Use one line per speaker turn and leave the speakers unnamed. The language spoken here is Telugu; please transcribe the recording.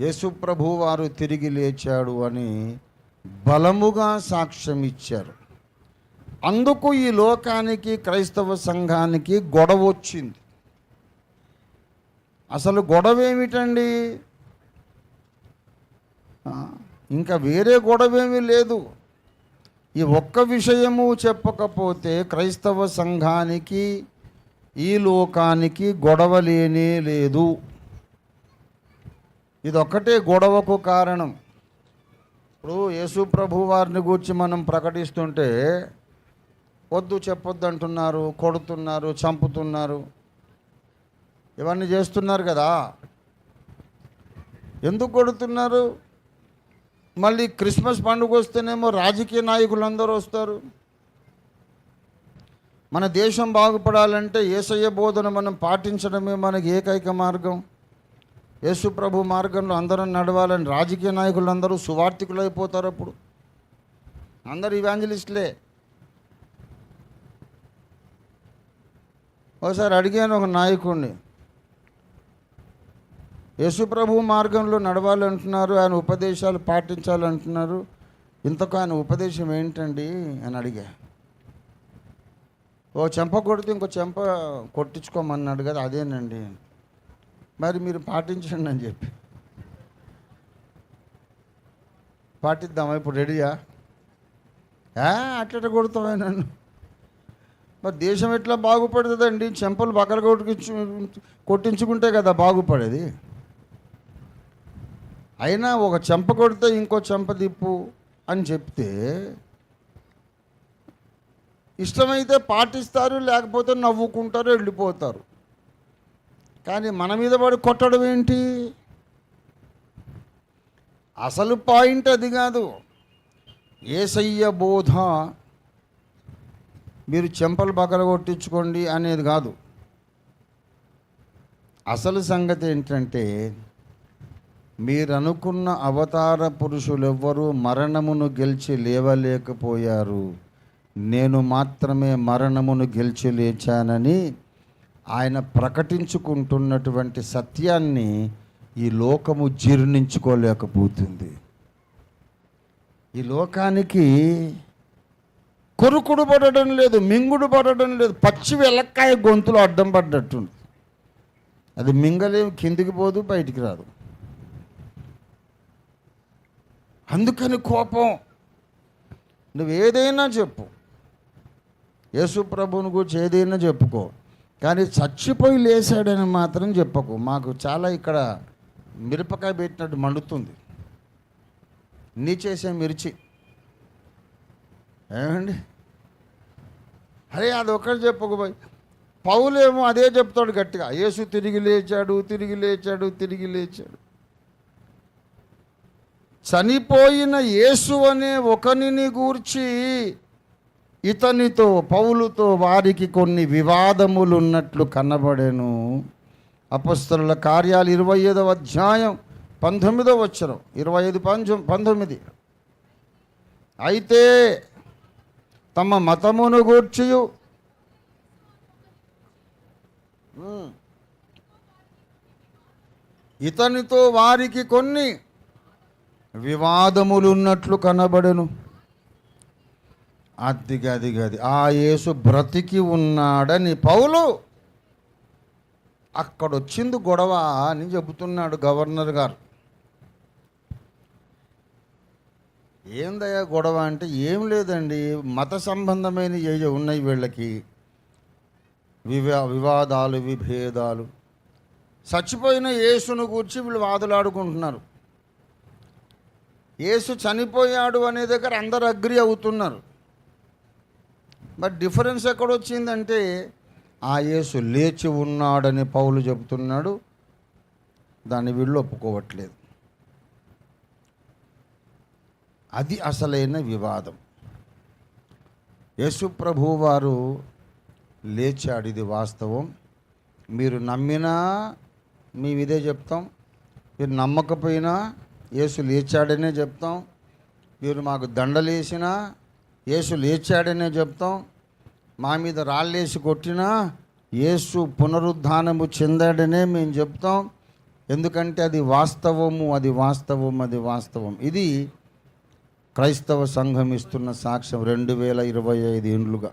యేసుప్రభు వారు తిరిగి లేచాడు అని బలముగా సాక్ష్యం ఇచ్చారు. అందుకు ఈ లోకానికి క్రైస్తవ సంఘానికి గొడవ వచ్చింది. అసలు గొడవ ఏమిటండి? ఇంకా వేరే గొడవేమీ లేదు. ఈ ఒక్క విషయము చెప్పకపోతే క్రైస్తవ సంఘానికి ఈ లోకానికి గొడవ లేనే లేదు. ఇదొక్కటే గొడవకు కారణం. ఇప్పుడు యేసు ప్రభు వారిని గూర్చి మనం ప్రకటిస్తుంటే వద్దు చెప్పొద్దు అంటున్నారు కొడుతున్నారు చంపుతున్నారు. ఇవన్నీ చేస్తున్నారు కదా. ఎందుకు కొడుతున్నారు? మళ్ళీ క్రిస్మస్ పండుగ వస్తేనేమో రాజకీయ నాయకులందరూ వస్తారు. మన దేశం బాగుపడాలంటే ఏసయ్య బోధన మనం పాటించడమే మనకి ఏకైక మార్గం. యేసు ప్రభు మార్గంలో అందరం నడవాలని రాజకీయ నాయకులు అందరూ సువార్థికులు అయిపోతారు అప్పుడు. అందరు ఇవాంజలిస్టులే. ఒకసారి అడిగాను ఒక నాయకుడిని యశుప్రభు మార్గంలో నడవాలంటున్నారు ఆయన ఉపదేశాలు పాటించాలంటున్నారు. ఇంతకు ఆయన ఉపదేశం ఏంటండి అని అడిగా. ఓ చెంప కొడితే ఇంకో చెంప కొట్టించుకోమన్నాడు కదా అదేనండి మరి మీరు పాటించండి అని చెప్పి. పాటిద్దామా? ఇప్పుడు రెడీయా? అట్లా కొడతామే నన్ను? మరి దేశం ఎట్లా బాగుపడుతుందండి? చెంపలు బకలు కొట్టించు కొట్టించుకుంటే కదా బాగుపడేది. అయినా ఒక చెంప కొడితే ఇంకో చెంప తిప్పు అని చెప్తే ఇష్టమైతే పాటిస్తారు లేకపోతే నవ్వుకుంటారు వెళ్ళిపోతారు. కానీ మన మీద పడి కొట్టడం ఏంటి? అసలు పాయింట్ అది కాదు. ఏసయ్య బోధ మీరు చెంపలు బకలు కొట్టించుకోండి అనేది కాదు. అసలు సంగతి ఏంటంటే మీరనుకున్న అవతార పురుషులెవ్వరూ మరణమును గెలిచి లేవలేకపోయారు. నేను మాత్రమే మరణమును గెలిచి లేచానని ఆయన ప్రకటించుకుంటున్నటువంటి సత్యాన్ని ఈ లోకము జీర్ణించుకోలేకపోతుంది. ఈ లోకానికి కొరుకుడు పడడం లేదు మింగుడు పడడం లేదు పచ్చి వెలక్కాయ గొంతులు అడ్డం పడ్డట్టుంది. అది మింగలేం కిందికి పోదు బయటికి రాదు. అందుకని కోపం. నువ్వు ఏదైనా చెప్పు. యేసు ప్రభువుని గురించి ఏదైనా చెప్పుకో. కానీ చచ్చిపోయి లేచాడని మాత్రం చెప్పకు. మాకు చాలా ఇక్కడ మిరపకాయ పెట్టినట్టు మండుతుంది. నీ చేసే మిర్చి. ఏమండి? అరే అది ఒకటి చెప్పకు పోయి. పౌలేమో అదే చెప్తాడు గట్టిగా. యేసు తిరిగి లేచాడు తిరిగి లేచాడు తిరిగి లేచాడు. చనిపోయిన యేసు అనే ఒకరిని గూర్చి ఇతనితో పౌలుతో వారికి కొన్ని వివాదములు ఉన్నట్లు కనబడెను. అపస్తుల కార్యాలు ఇరవై ఐదవ అధ్యాయం పంతొమ్మిదో వచ్చరం ఇరవై ఐదు పంచం పంతొమ్మిది. అయితే తమ మతమును గూర్చియు. ఇతనితో వారికి కొన్ని వివాదములు ఉన్నట్లు కనబడెను. అది గది గది ఆ యేసు బ్రతికి ఉన్నాడని పౌలు అక్కడ వచ్చింది గొడవ అని చెబుతున్నాడు గవర్నర్ గారు. ఏందయ్యా గొడవ అంటే ఏం లేదండి. మత సంబంధమైన ఏ ఉన్నాయి వీళ్ళకి? వివా వివాదాలు విభేదాలు. చచ్చిపోయిన యేసును గూర్చి వీళ్ళు వాదులాడుకుంటున్నారు. యేసు చనిపోయాడు అనే దగ్గర అందరు అగ్రి అవుతున్నారు. బట్ డిఫరెన్స్ ఎక్కడొచ్చిందంటే ఆ యేసు లేచి ఉన్నాడని పౌలు చెబుతున్నాడు దాన్ని వీళ్ళు ఒప్పుకోవట్లేదు. అది అసలైన వివాదం. యేసు ప్రభు వారు లేచాడు ఇది వాస్తవం. మీరు నమ్మినా మేము ఇదే చెప్తాం. మీరు నమ్మకపోయినా యేసు లేచాడనే చెప్తాం. మీరు మాకు దండలేసినా యేసు లేచాడనే చెప్తాం. మా మీద రాళ్ళేసి కొట్టినా యేసు పునరుద్ధానము చెందాడనే మేము చెప్తాం. ఎందుకంటే అది వాస్తవము అది వాస్తవం అది వాస్తవం ఇది క్రైస్తవ సంఘం ఇస్తున్న సాక్ష్యం రెండు వేల ఇరవై ఐదు ఏండ్లుగా